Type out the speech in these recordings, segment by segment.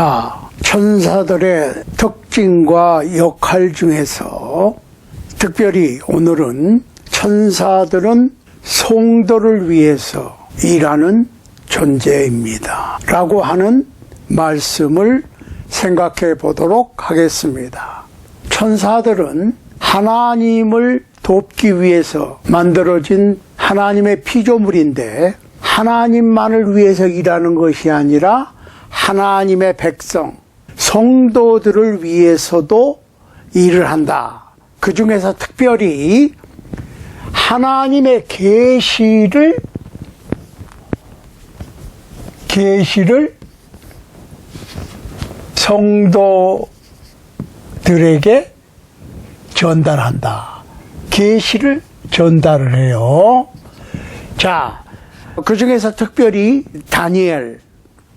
자, 천사들의 특징과 역할 중에서 특별히 오늘은 천사들은 성도를 위해서 일하는 존재입니다. 라고 하는 말씀을 생각해 보도록 하겠습니다. 천사들은 하나님을 돕기 위해서 만들어진 하나님의 피조물인데 하나님만을 위해서 일하는 것이 아니라 하나님의 백성, 성도들을 위해서도 일을 한다. 그 중에서 특별히 하나님의 계시를 계시를 성도들에게 전달한다. 계시를 전달을 해요. 자, 그 중에서 특별히 다니엘,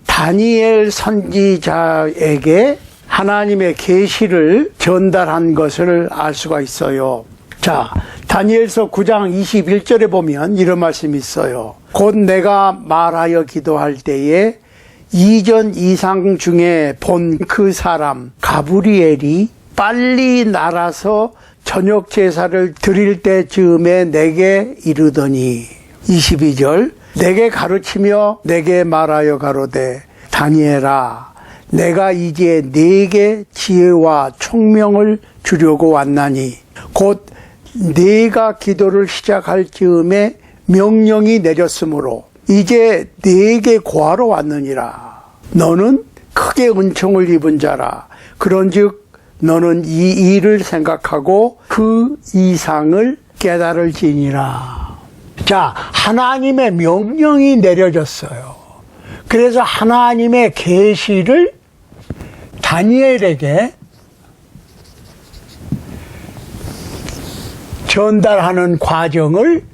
다니엘 선지자에게 하나님의 계시를 전달한 것을 알 수가 있어요. 자, 다니엘서 9장 21절에 보면 이런 말씀이 있어요. 곧 내가 말하여 기도할 때에 이전 이상 중에 본 그 사람 가브리엘이 빨리 날아서 저녁 제사를 드릴 때쯤에 내게 이르더니 22절 내게 가르치며 내게 말하여 가로되 다니엘아 내가 이제 네게 지혜와 총명을 주려고 왔나니 곧 네가 기도를 시작할 즈음에 명령이 내렸으므로 이제 네게 구하러 왔느니라. 너는 크게 은총을 입은 자라. 그런즉 너는 이 일을 생각하고 그 이상을 깨달을지니라 자 하나님의 명령이 내려졌어요 그래서 하나님의 계시를 다니엘에게 전달하는 과정을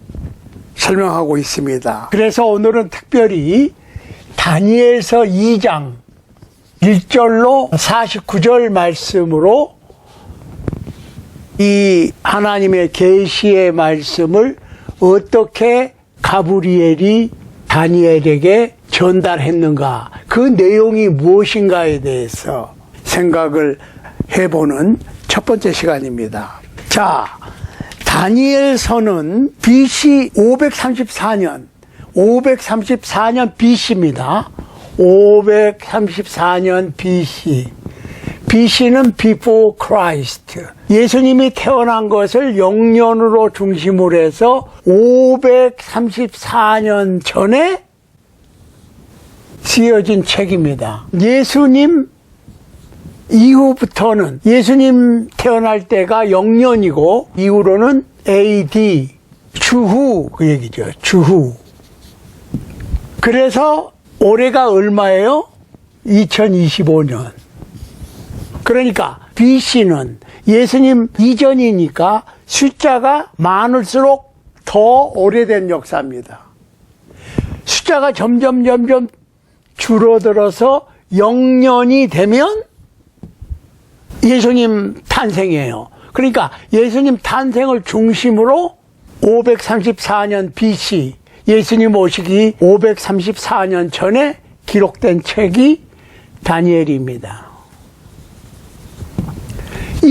설명하고 있습니다. 그래서 오늘은 특별히 다니엘서 2장 1절로 49절 말씀으로 이 하나님의 계시의 말씀을 어떻게 가브리엘이 다니엘에게 전달했는가 그 내용이 무엇인가에 대해서 생각을 해보는 첫 번째 시간입니다. 자, 다니엘서는 BC 534년, 534년 BC입니다. 534년 BC. BC는 before Christ. 예수님이 태어난 것을 영년으로 중심으로 해서 534년 전에 쓰여진 책입니다. 예수님 이후부터는 예수님 태어날 때가 영년이고 이후로는 AD 주후 그 얘기죠. 주후. 그래서 올해가 얼마예요? 2025년. 그러니까 BC는 예수님 이전이니까 숫자가 많을수록 더 오래된 역사입니다. 숫자가 점점 점점 줄어들어서 영년이 되면 예수님 탄생이에요. 그러니까 예수님 탄생을 중심으로 534년 BC 예수님 오시기 534년 전에 기록된 책이 다니엘입니다.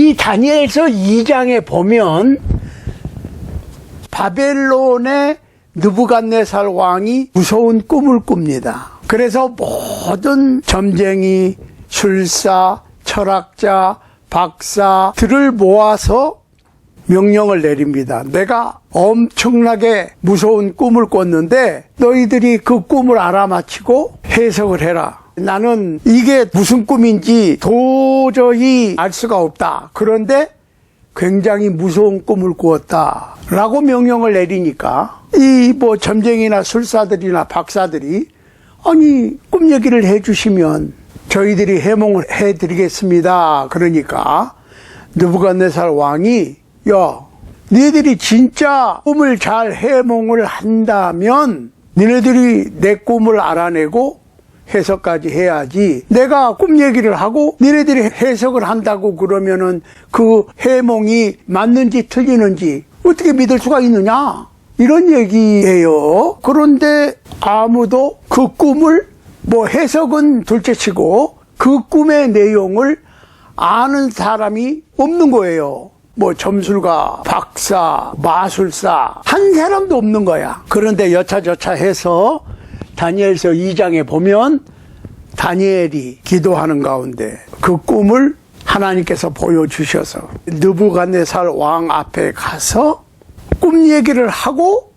이 다니엘서 2장에 보면 바벨론의 느부갓네살 왕이 무서운 꿈을 꿉니다. 그래서 모든 점쟁이, 술사, 철학자, 박사들을 모아서 명령을 내립니다. 내가 엄청나게 무서운 꿈을 꿨는데 너희들이 그 꿈을 알아맞히고 해석을 해라. 나는 이게 무슨 꿈인지 도저히 알 수가 없다. 그런데 굉장히 무서운 꿈을 꾸었다. 라고 명령을 내리니까 이 뭐 점쟁이나 술사들이나 박사들이 아니 꿈 얘기를 해주시면 저희들이 해몽을 해드리겠습니다. 그러니까 느부갓네살 왕이 야 너희들이 진짜 꿈을 잘 해몽을 한다면 너네들이 내 꿈을 알아내고 해석까지 해야지 내가 꿈 얘기를 하고 너네들이 해석을 한다고 그러면은 그 해몽이 맞는지 틀리는지 어떻게 믿을 수가 있느냐 이런 얘기예요 그런데 아무도 그 꿈을 뭐 해석은 둘째치고 그 꿈의 내용을 아는 사람이 없는 거예요. 뭐 점술가, 박사, 마술사 한 사람도 없는 거야. 그런데 여차저차 해서 다니엘서 2장에 보면 다니엘이 기도하는 가운데 그 꿈을 하나님께서 보여주셔서 느부갓네살 왕 앞에 가서 꿈 얘기를 하고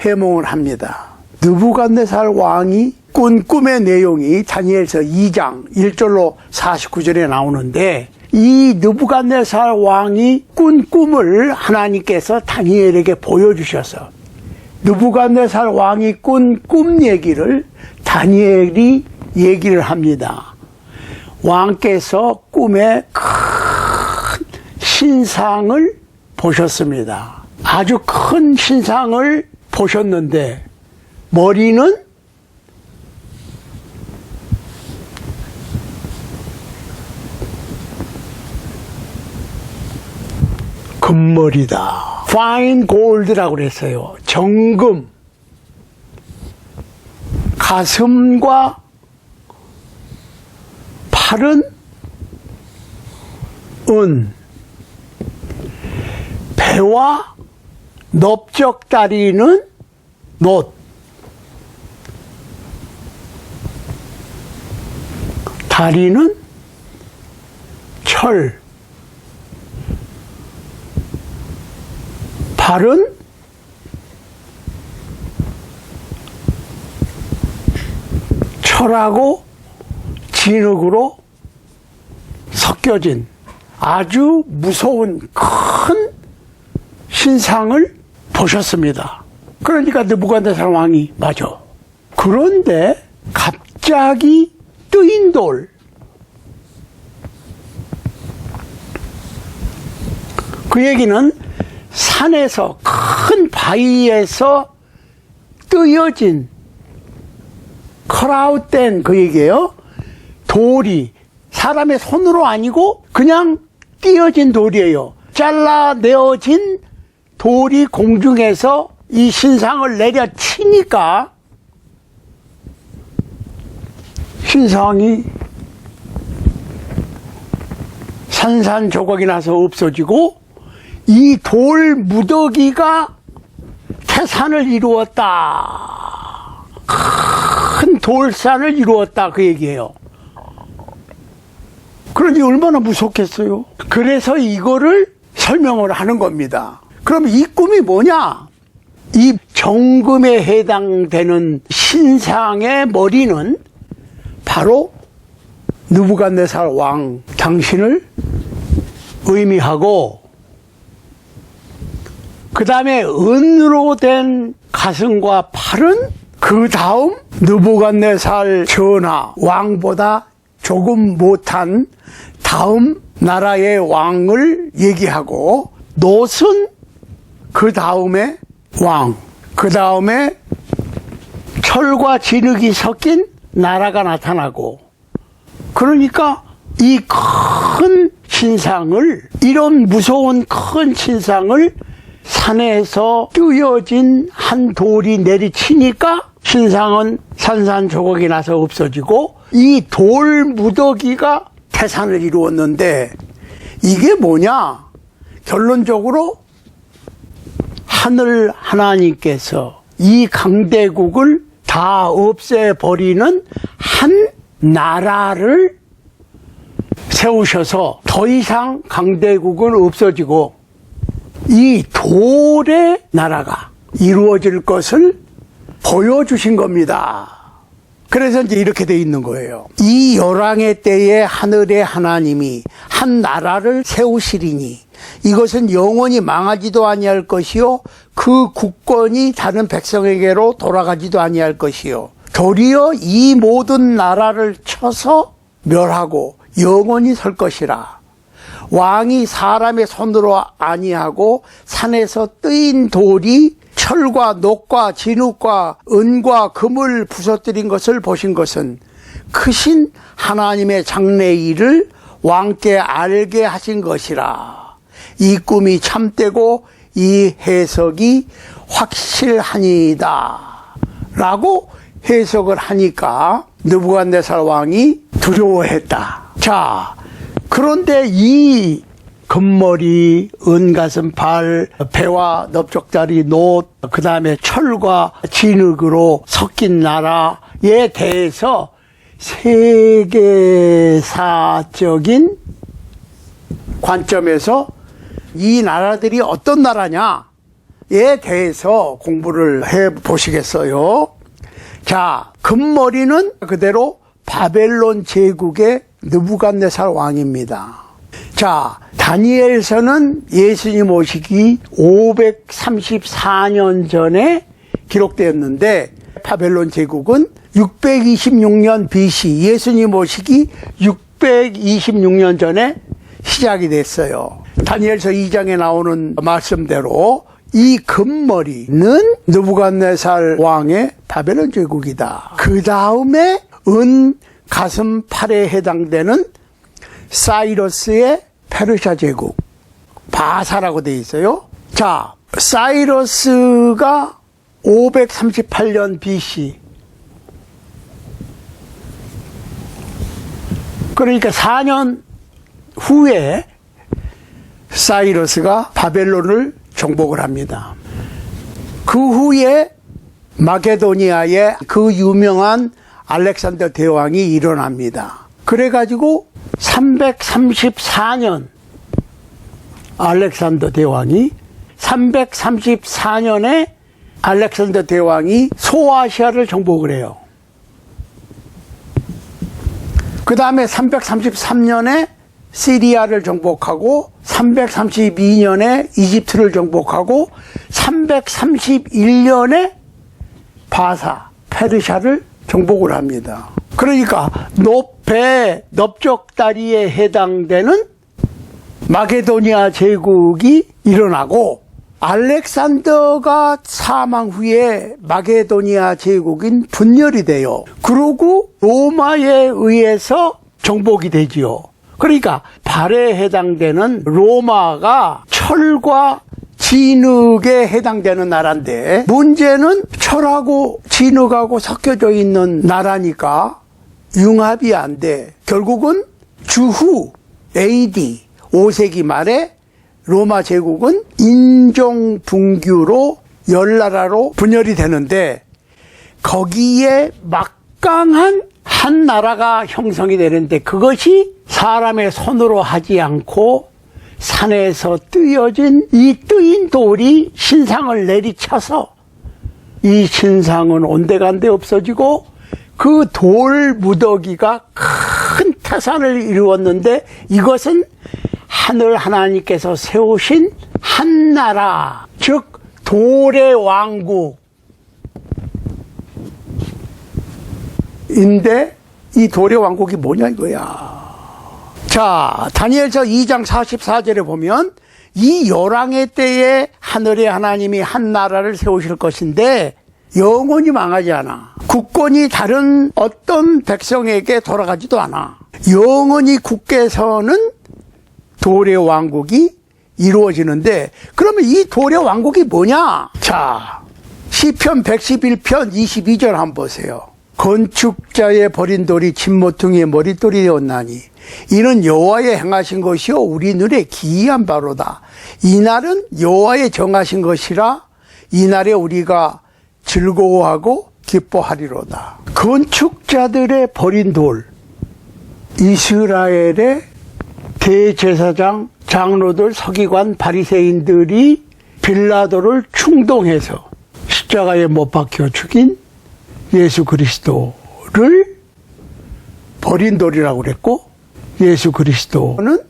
해몽을 합니다. 느부갓네살 왕이 꾼 꿈의 내용이 다니엘서 2장 1절로 49절에 나오는데 이 느부갓네살 왕이 꾼 꿈을 하나님께서 다니엘에게 보여주셔서 느부갓네살 왕이 꾼 꿈 얘기를 다니엘이 얘기를 합니다. 왕께서 꿈에 큰 신상을 보셨습니다. 아주 큰 신상을 보셨는데 머리는 금머리다. fine gold라고 그랬어요. 정금. 가슴과 팔은 은. 배와 넓적 다리는 놋. 다리는 철. 발은 철하고 진흙으로 섞여진 아주 무서운 큰 신상을 보셨습니다. 그러니까 느부갓네살 왕이 맞아. 그런데 갑자기 뜨인 돌 그 얘기는 산에서 큰 바위에서 뜨여진 컬아웃된 그 얘기예요. 돌이 사람의 손으로 아니고 그냥 띄어진 돌이에요. 잘라내어진 돌이 공중에서 이 신상을 내려치니까 신상이 산산조각이 나서 없어지고 이 돌 무더기가 태산을 이루었다. 큰 돌산을 이루었다. 그 얘기예요. 그러니 얼마나 무섭겠어요. 그래서 이거를 설명을 하는 겁니다. 그럼 이 꿈이 뭐냐? 이 정금에 해당되는 신상의 머리는 바로 느부갓네살 왕 당신을 의미하고 그 다음에 은으로 된 가슴과 팔은 그 다음 느부갓네살 전하 왕보다 조금 못한 다음 나라의 왕을 얘기하고 놋은 그 다음에 왕, 그 다음에 철과 진흙이 섞인 나라가 나타나고 그러니까 이 큰 신상을 이런 무서운 큰 신상을 산에서 뜨여진 한 돌이 내리치니까 신상은 산산조각이 나서 없어지고 이 돌 무더기가 태산을 이루었는데 이게 뭐냐? 결론적으로 하늘 하나님께서 이 강대국을 다 없애버리는 한 나라를 세우셔서 더 이상 강대국은 없어지고 이 돌의 나라가 이루어질 것을 보여주신 겁니다. 그래서 이제 이렇게 돼 있는 거예요. 이 열왕의 때에 하늘의 하나님이 한 나라를 세우시리니 이것은 영원히 망하지도 아니할 것이요 그 국권이 다른 백성에게로 돌아가지도 아니할 것이요 도리어 이 모든 나라를 쳐서 멸하고 영원히 설 것이라 왕이 사람의 손으로 아니하고 산에서 뜨인 돌이 철과 녹과 진흙과 은과 금을 부서뜨린 것을 보신 것은 크신 하나님의 장래 일을 왕께 알게 하신 것이라. 이 꿈이 참되고 이 해석이 확실하니이다. 라고 해석을 하니까 느부갓네살 왕이 두려워했다. 자, 그런데 이 금머리, 은가슴 팔, 배와 넓적다리 노, 그 다음에 철과 진흙으로 섞인 나라에 대해서 세계사적인 관점에서 이 나라들이 어떤 나라냐에 대해서 공부를 해 보시겠어요? 자, 금머리는 그대로 바벨론 제국의 느부갓네살 왕입니다. 자, 다니엘서는 예수님 오시기 534년 전에 기록되었는데 바벨론 제국은 626년 BC 예수님 오시기 626년 전에 시작이 됐어요. 다니엘서 2장에 나오는 말씀대로 이 금머리는 느부갓네살 왕의 바벨론 제국이다. 그 다음에 은 가슴 팔에 해당되는 사이러스의 페르시아 제국 바사라고 돼 있어요. 자, 사이러스가 538년 BC 그러니까 4년 후에 사이러스가 바벨론을 정복을 합니다. 그 후에 마게도니아의 그 유명한 알렉산더 대왕이 일어납니다. 그래가지고 334년 알렉산더 대왕이 334년에 알렉산더 대왕이 소아시아를 정복을 해요. 그 다음에 333년에 시리아를 정복하고 332년에 이집트를 정복하고 331년에 바사, 페르샤를 정복을 합니다. 그러니까 높배, 넓적다리에 해당되는 마게도니아 제국이 일어나고 알렉산더가 사망 후에 마게도니아 제국인 분열이 돼요. 그러고 로마에 의해서 정복이 되지요. 그러니까 발에 해당되는 로마가 철과 진흙에 해당되는 나라인데 문제는 철하고 진흙하고 섞여져 있는 나라니까 융합이 안 돼. 결국은 주후 AD 5세기 말에 로마 제국은 인종 분규로 열나라로 분열이 되는데 거기에 막강한 한 나라가 형성이 되는데 그것이 사람의 손으로 하지 않고 산에서 뜨여진 이 뜨인 돌이 신상을 내리쳐서 이 신상은 온데간데 없어지고 그 돌 무더기가 큰 태산을 이루었는데 이것은 하늘 하나님께서 세우신 한 나라, 즉 돌의 왕국. 인데 이 돌의 왕국이 뭐냐 이거야. 자, 다니엘서 2장 44절에 보면 이 열왕의 때에 하늘의 하나님이 한 나라를 세우실 것인데 영원히 망하지 않아. 국권이 다른 어떤 백성에게 돌아가지도 않아. 영원히 국께서는 돌의 왕국이 이루어지는데 그러면 이 돌의 왕국이 뭐냐? 자, 시편 111편 22절 한번 보세요. 건축자의 버린 돌이 진모퉁이의 머릿돌이 되었나니 이는 여호와의 행하신 것이요 우리 눈에 기이한 바로다. 이날은 여호와의 정하신 것이라 이날에 우리가 즐거워하고 기뻐하리로다. 건축자들의 버린 돌 이스라엘의 대제사장, 장로들, 서기관, 바리새인들이 빌라도를 충동해서 십자가에 못 박혀 죽인 예수 그리스도를 버린 돌이라고 그랬고 예수 그리스도는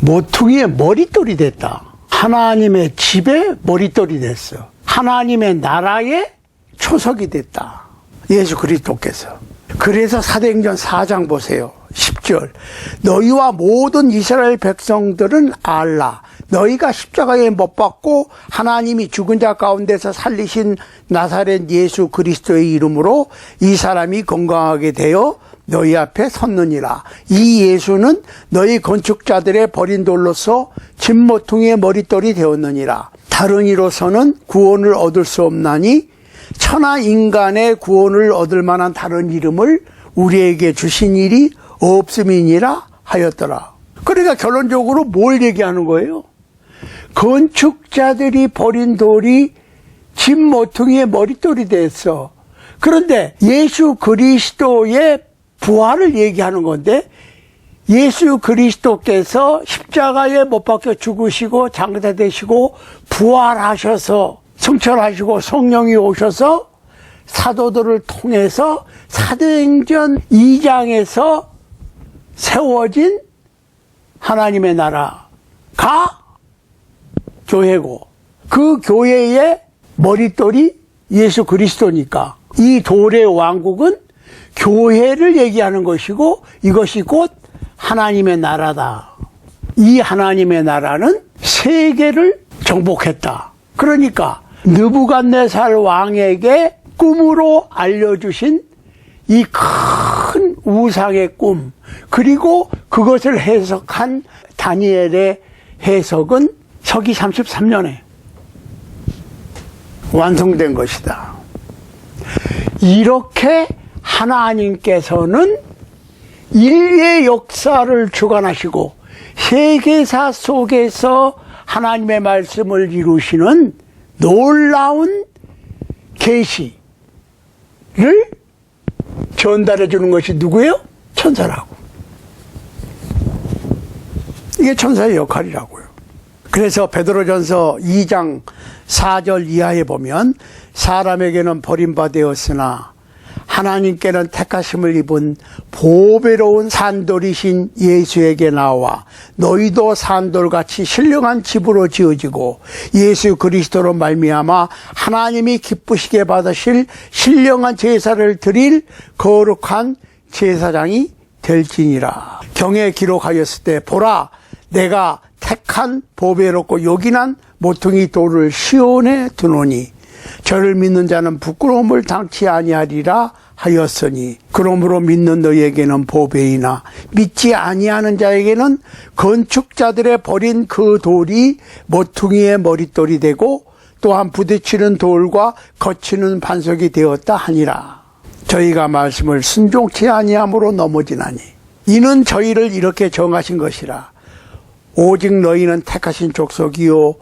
모퉁이의 머릿돌이 됐다. 하나님의 집에 머릿돌이 됐어. 하나님의 나라의 초석이 됐다. 예수 그리스도께서. 그래서 사도행전 4장 보세요. 10절. 너희와 모든 이스라엘 백성들은 알라. 너희가 십자가에 못 박고 하나님이 죽은 자 가운데서 살리신 나사렛 예수 그리스도의 이름으로 이 사람이 건강하게 되어 너희 앞에 섰느니라. 이 예수는 너희 건축자들의 버린 돌로서 진모퉁이의 머릿돌이 되었느니라. 다른 이로서는 구원을 얻을 수 없나니 천하 인간의 구원을 얻을 만한 다른 이름을 우리에게 주신 일이 없음이니라 하였더라. 그러니까 결론적으로 뭘 얘기하는 거예요? 건축자들이 버린 돌이 집 모퉁이의 머릿돌이 됐어. 그런데 예수 그리스도의 부활을 얘기하는 건데 예수 그리스도께서 십자가에 못 박혀 죽으시고 장사되시고 부활하셔서 승천하시고 성령이 오셔서 사도들을 통해서 사도행전 2장에서 세워진 하나님의 나라가 교회고 그 교회의 머릿돌이 예수 그리스도니까. 이 돌의 왕국은 교회를 얘기하는 것이고 이것이 곧 하나님의 나라다. 이 하나님의 나라는 세계를 정복했다. 그러니까 느부갓네살 왕에게 꿈으로 알려주신 이 큰 우상의 꿈 그리고 그것을 해석한 다니엘의 해석은 서기 33년에 완성된 것이다. 이렇게 하나님께서는 인류의 역사를 주관하시고 세계사 속에서 하나님의 말씀을 이루시는 놀라운 계시를 전달해 주는 것이 누구예요? 천사라고. 이게 천사의 역할이라고요. 그래서 베드로전서 2장 4절 이하에 보면 사람에게는 버림받되었으나 하나님께는 택하심을 입은 보배로운 산돌이신 예수에게 나와 너희도 산돌같이 신령한 집으로 지어지고 예수 그리스도로 말미암아 하나님이 기쁘시게 받으실 신령한 제사를 드릴 거룩한 제사장이 될지니라. 경에 기록하였을 때 보라 내가 택한 보배롭고 요긴한 모퉁이 돌을 시온에 두노니 저를 믿는 자는 부끄러움을 당치 아니하리라 하였으니 그러므로 믿는 너희에게는 보배이나 믿지 아니하는 자에게는 건축자들의 버린 그 돌이 모퉁이의 머릿돌이 되고 또한 부딪히는 돌과 거치는 반석이 되었다 하니라. 저희가 말씀을 순종치 아니함으로 넘어지나니 이는 저희를 이렇게 정하신 것이라. 오직 너희는 택하신 족속이요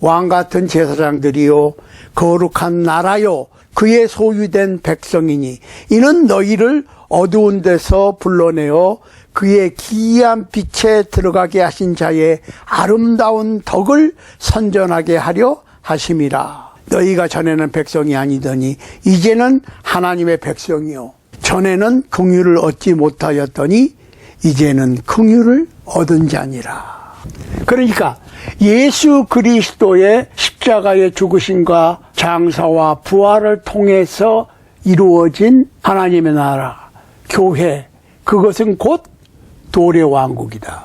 왕 같은 제사장들이요 거룩한 나라요 그의 소유된 백성이니 이는 너희를 어두운 데서 불러내어 그의 기이한 빛에 들어가게 하신 자의 아름다운 덕을 선전하게 하려 하심이라. 너희가 전에는 백성이 아니더니 이제는 하나님의 백성이요. 전에는 긍휼을 얻지 못하였더니 이제는 긍휼을 얻은 자니라 그러니까 예수 그리스도의 십자가의 죽으심과 장사와 부활을 통해서 이루어진 하나님의 나라, 교회, 그것은 곧 돌의 왕국이다.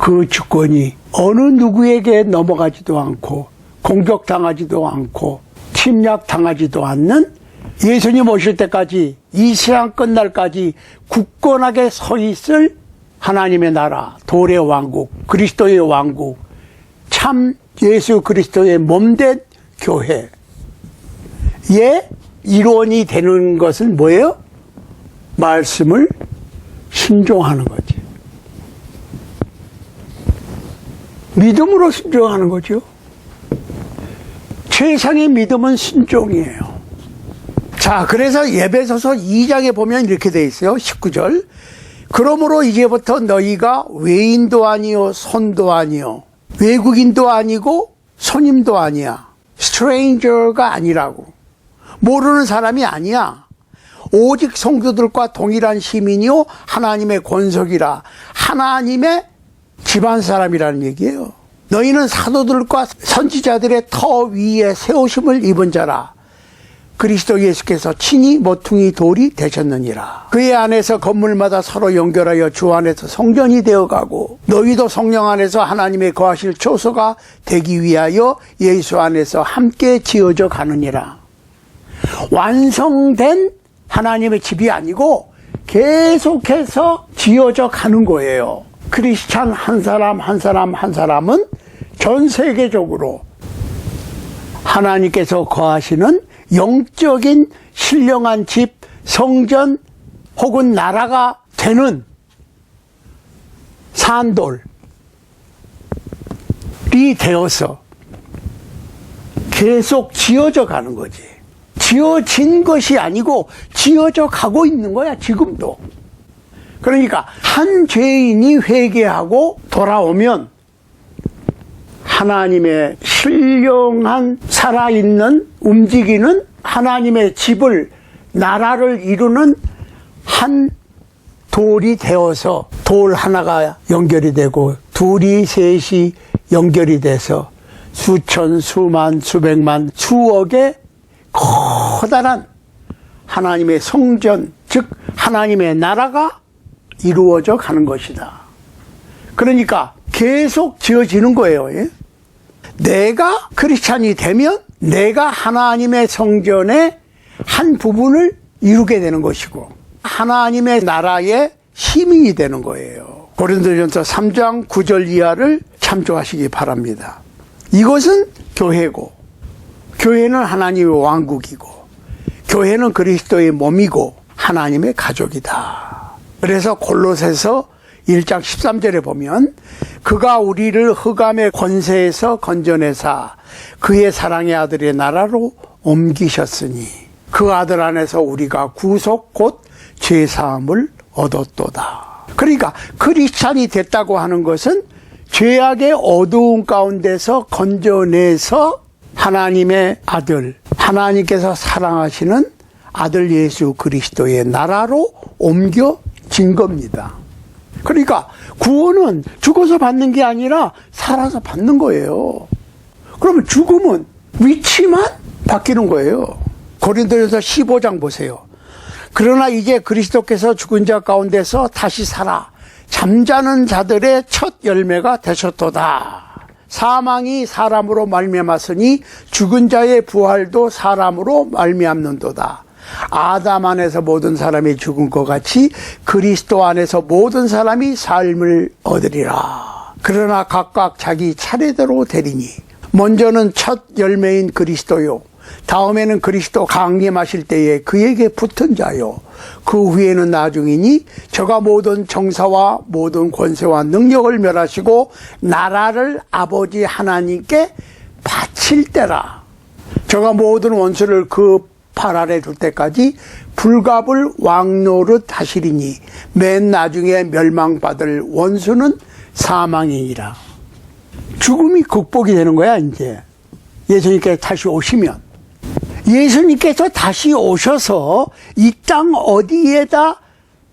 그 주권이 어느 누구에게 넘어가지도 않고 공격당하지도 않고 침략당하지도 않는 예수님 오실 때까지 이 세상 끝날까지 굳건하게 서 있을 하나님의 나라, 돌의 왕국, 그리스도의 왕국, 참 예수 그리스도의 몸된 교회의 일원이 되는 것은 뭐예요? 말씀을 순종하는 거지. 믿음으로 순종하는 거죠. 최상의 믿음은 순종이에요. 자, 그래서 예배소서 2장에 보면 이렇게 돼 있어요. 19절. 그러므로 이제부터 너희가 외인도 아니요, 손도 아니요, 외국인도 아니고 손님도 아니야. 스트레인저가 아니라고. 모르는 사람이 아니야. 오직 성도들과 동일한 시민이요, 하나님의 권속이라. 하나님의 집안 사람이라는 얘기예요. 너희는 사도들과 선지자들의 터 위에 세우심을 입은 자라. 그리스도 예수께서 친히 모퉁이 돌이 되셨느니라. 그의 안에서 건물마다 서로 연결하여 주 안에서 성전이 되어가고 너희도 성령 안에서 하나님의 거하실 초소가 되기 위하여 예수 안에서 함께 지어져 가느니라. 완성된 하나님의 집이 아니고 계속해서 지어져 가는 거예요. 크리스찬 한 사람 한 사람 한 사람은 전 세계적으로 하나님께서 거하시는 영적인 신령한 집, 성전 혹은 나라가 되는 산돌이 되어서 계속 지어져 가는 거지. 지어진 것이 아니고 지어져 가고 있는 거야, 지금도. 그러니까 한 죄인이 회개하고 돌아오면 하나님의 신령한 살아있는 움직이는 하나님의 집을 나라를 이루는 한 돌이 되어서 돌 하나가 연결이 되고 둘이 셋이 연결이 돼서 수천 수만 수백만 수억의 커다란 하나님의 성전 즉 하나님의 나라가 이루어져 가는 것이다. 그러니까 계속 지어지는 거예요. 예? 내가 크리스찬이 되면 내가 하나님의 성전의 한 부분을 이루게 되는 것이고 하나님의 나라의 시민이 되는 거예요. 고린도전서 3장 9절 이하를 참조하시기 바랍니다. 이것은 교회고 교회는 하나님의 왕국이고 교회는 그리스도의 몸이고 하나님의 가족이다. 그래서 골로새서 1장 13절에 보면 그가 우리를 흑암의 권세에서 건져내사 그의 사랑의 아들의 나라로 옮기셨으니 그 아들 안에서 우리가 구속 곧 죄사함을 얻었도다. 그러니까 크리스찬이 됐다고 하는 것은 죄악의 어두운 가운데서 건져내서 하나님의 아들, 하나님께서 사랑하시는 아들 예수 그리스도의 나라로 옮겨진 겁니다. 그러니까 구원은 죽어서 받는 게 아니라 살아서 받는 거예요. 그러면 죽음은 위치만 바뀌는 거예요. 고린도전서 15장 보세요. 그러나 이제 그리스도께서 죽은 자 가운데서 다시 살아 잠자는 자들의 첫 열매가 되셨도다. 사망이 사람으로 말미암았으니 죽은 자의 부활도 사람으로 말미암는도다. 아담 안에서 모든 사람이 죽은 것 같이 그리스도 안에서 모든 사람이 삶을 얻으리라. 그러나 각각 자기 차례대로 되리니 먼저는 첫 열매인 그리스도요. 다음에는 그리스도 강림하실 때에 그에게 붙은 자요. 그 후에는 나중이니 저가 모든 정사와 모든 권세와 능력을 멸하시고 나라를 아버지 하나님께 바칠 때라. 저가 모든 원수를 그 팔 아래 둘 때까지 불갑을 왕노릇 하시리니 맨 나중에 멸망받을 원수는 사망이니라. 죽음이 극복이 되는 거야, 이제. 예수님께서 다시 오시면. 예수님께서 다시 오셔서 이 땅 어디에다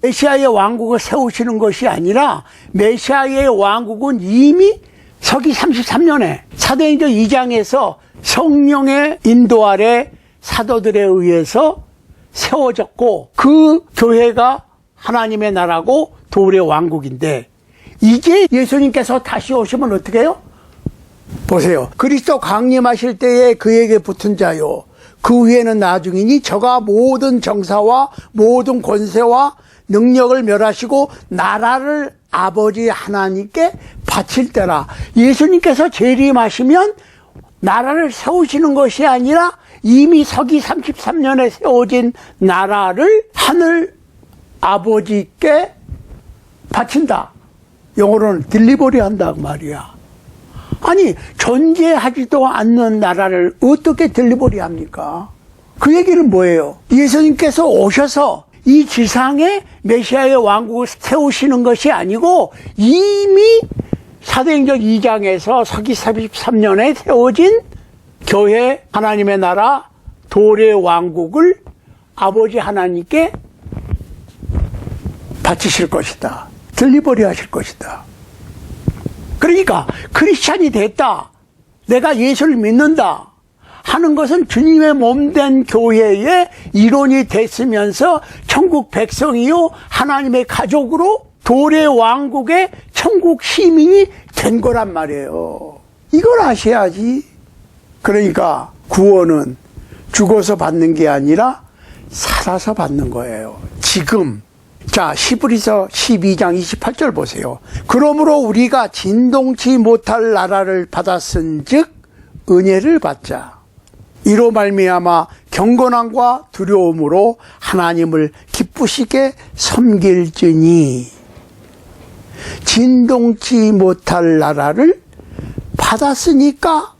메시아의 왕국을 세우시는 것이 아니라 메시아의 왕국은 이미 서기 33년에 사도행전 2장에서 성령의 인도 아래 사도들에 의해서 세워졌고 그 교회가 하나님의 나라고 돌의 왕국인데 이제 예수님께서 다시 오시면 어떻게 해요? 보세요. 그리스도 강림하실 때에 그에게 붙은 자요. 그 후에는 나중이니 저가 모든 정사와 모든 권세와 능력을 멸하시고 나라를 아버지 하나님께 바칠 때라. 예수님께서 재림하시면 나라를 세우시는 것이 아니라 이미 서기 33년에 세워진 나라를 하늘 아버지께 바친다. 영어로는 딜리버리 한다 그 말이야. 아니 존재하지도 않는 나라를 어떻게 딜리버리 합니까? 그 얘기는 뭐예요? 예수님께서 오셔서 이 지상에 메시아의 왕국을 세우시는 것이 아니고 이미 사도행전 2장에서 서기 33년에 세워진 교회 하나님의 나라 돌의 왕국을 아버지 하나님께 바치실 것이다. 딜리버리 하실 것이다. 그러니까 크리스찬이 됐다. 내가 예수를 믿는다. 하는 것은 주님의 몸된 교회의 이론이 됐으면서 천국 백성이요 하나님의 가족으로 돌의 왕국의 천국 시민이 된 거란 말이에요. 이걸 아셔야지. 그러니까 구원은 죽어서 받는 게 아니라 살아서 받는 거예요. 지금 자, 시브리서 12장 28절 보세요. 그러므로 우리가 진동치 못할 나라를 받았은 즉 은혜를 받자. 이로 말미암아 경건함과 두려움으로 하나님을 기쁘시게 섬길지니 진동치 못할 나라를 받았으니까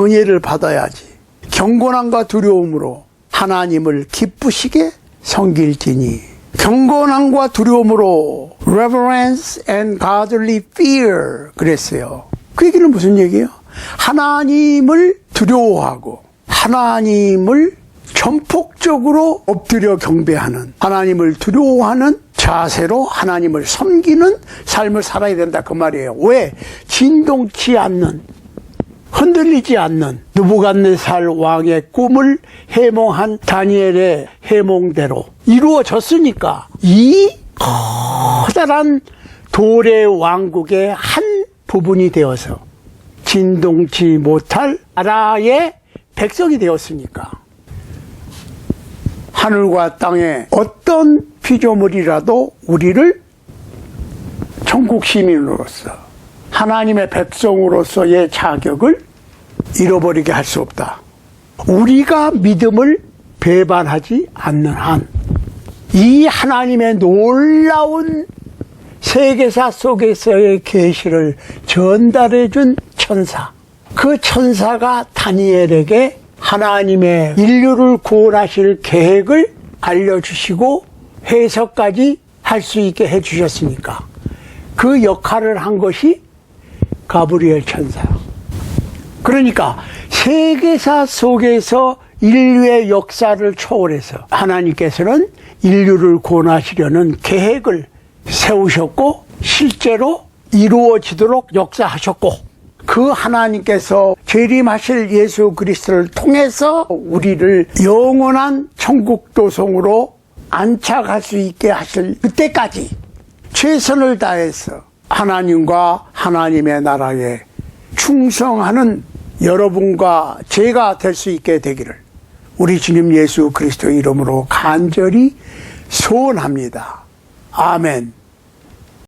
은혜를 받아야지. 경건함과 두려움으로 하나님을 기쁘시게 섬길지니 경건함과 두려움으로 reverence and godly fear 그랬어요. 그 얘기는 무슨 얘기예요? 하나님을 두려워하고 하나님을 전폭적으로 엎드려 경배하는 하나님을 두려워하는 자세로 하나님을 섬기는 삶을 살아야 된다 그 말이에요. 왜? 진동치 않는 흔들리지 않는 느부갓네살 왕의 꿈을 해몽한 다니엘의 해몽대로 이루어졌으니까 이 커다란 돌의 왕국의 한 부분이 되어서 진동치 못할 나라의 백성이 되었으니까. 하늘과 땅에 어떤 피조물이라도 우리를 천국 시민으로서 하나님의 백성으로서의 자격을 잃어버리게 할 수 없다. 우리가 믿음을 배반하지 않는 한, 이 하나님의 놀라운 세계사 속에서의 계시를 전달해 준 천사. 그 천사가 다니엘에게 하나님의 인류를 구원하실 계획을 알려주시고 해석까지 할 수 있게 해주셨으니까 그 역할을 한 것이 가브리엘 천사. 그러니까 세계사 속에서 인류의 역사를 초월해서 하나님께서는 인류를 구원하시려는 계획을 세우셨고 실제로 이루어지도록 역사하셨고 그 하나님께서 재림하실 예수 그리스도를 통해서 우리를 영원한 천국 도성으로 안착할 수 있게 하실 그때까지 최선을 다해서 하나님과 하나님의 나라에 충성하는 여러분과 제가 될 수 있게 되기를 우리 주님 예수 그리스도 이름으로 간절히 소원합니다. 아멘.